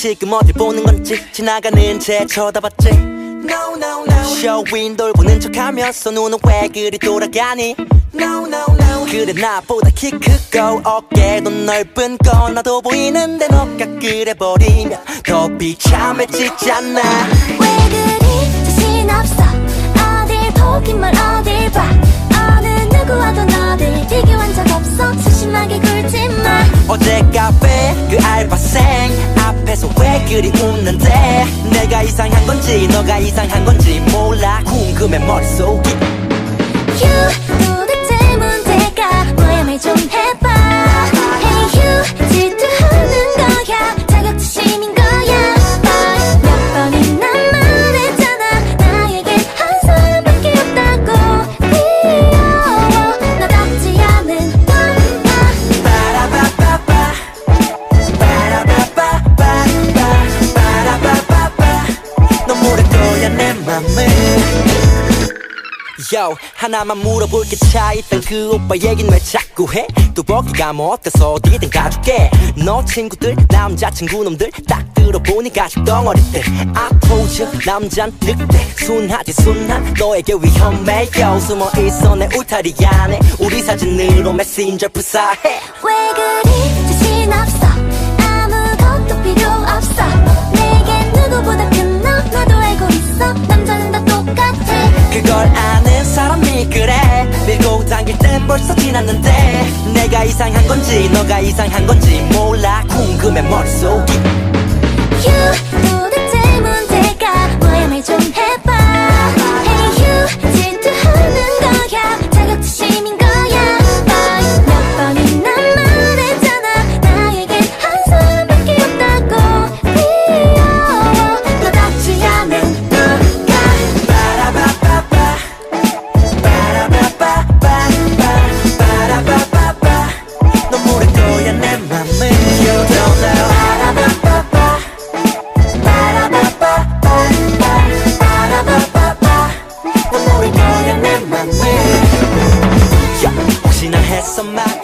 지금 어딜 보는 건지 지나가는 채 쳐다봤지. No no no. 쇼윈 돌보는 척하면서 눈은 왜 그리 돌아가니? No no no. 그래 나보다 키 크고 어깨도 넓은 거 나도 보이는데 너가 그래버리면 더 비참해지잖아 왜 그리 자신 없어? 어딜 보기만 어딜 봐? 어느 누구와도 너를 비교한 적 없어. 소심하게 굴지 마. 어제 카페 그 알바생 그리 웃는데? 내가 이상한 건지 너가 이상한 건지 몰라. 궁금해 머릿속이. 휴 Yo 하나만 물어볼게 차있던 그 오빠 얘긴 왜 자꾸 해? 뚜벅이가 뭐 어때서 어디든 가줄게. 너 친구들 남자친구 놈들 딱 들어보니 가죽 덩어리들. I told you 남잔 늑대. 순하지 순한 너에게 위험해. Yo 숨어 있어 내 울타리 안에. 우리 사진으로 메신저 불사해. 왜 그리 자신 없어? 아무것도 필요 없어. 내겐 누구보다 큰너 나도 알고 있어. 남자는 다 똑같아. 그걸 아는 사람이 그래. 밀고 당길 땐 벌써 지났는데. 내가 이상한 건지 너가 이상한 건지 몰라. 궁금해 머릿속이. 휴 some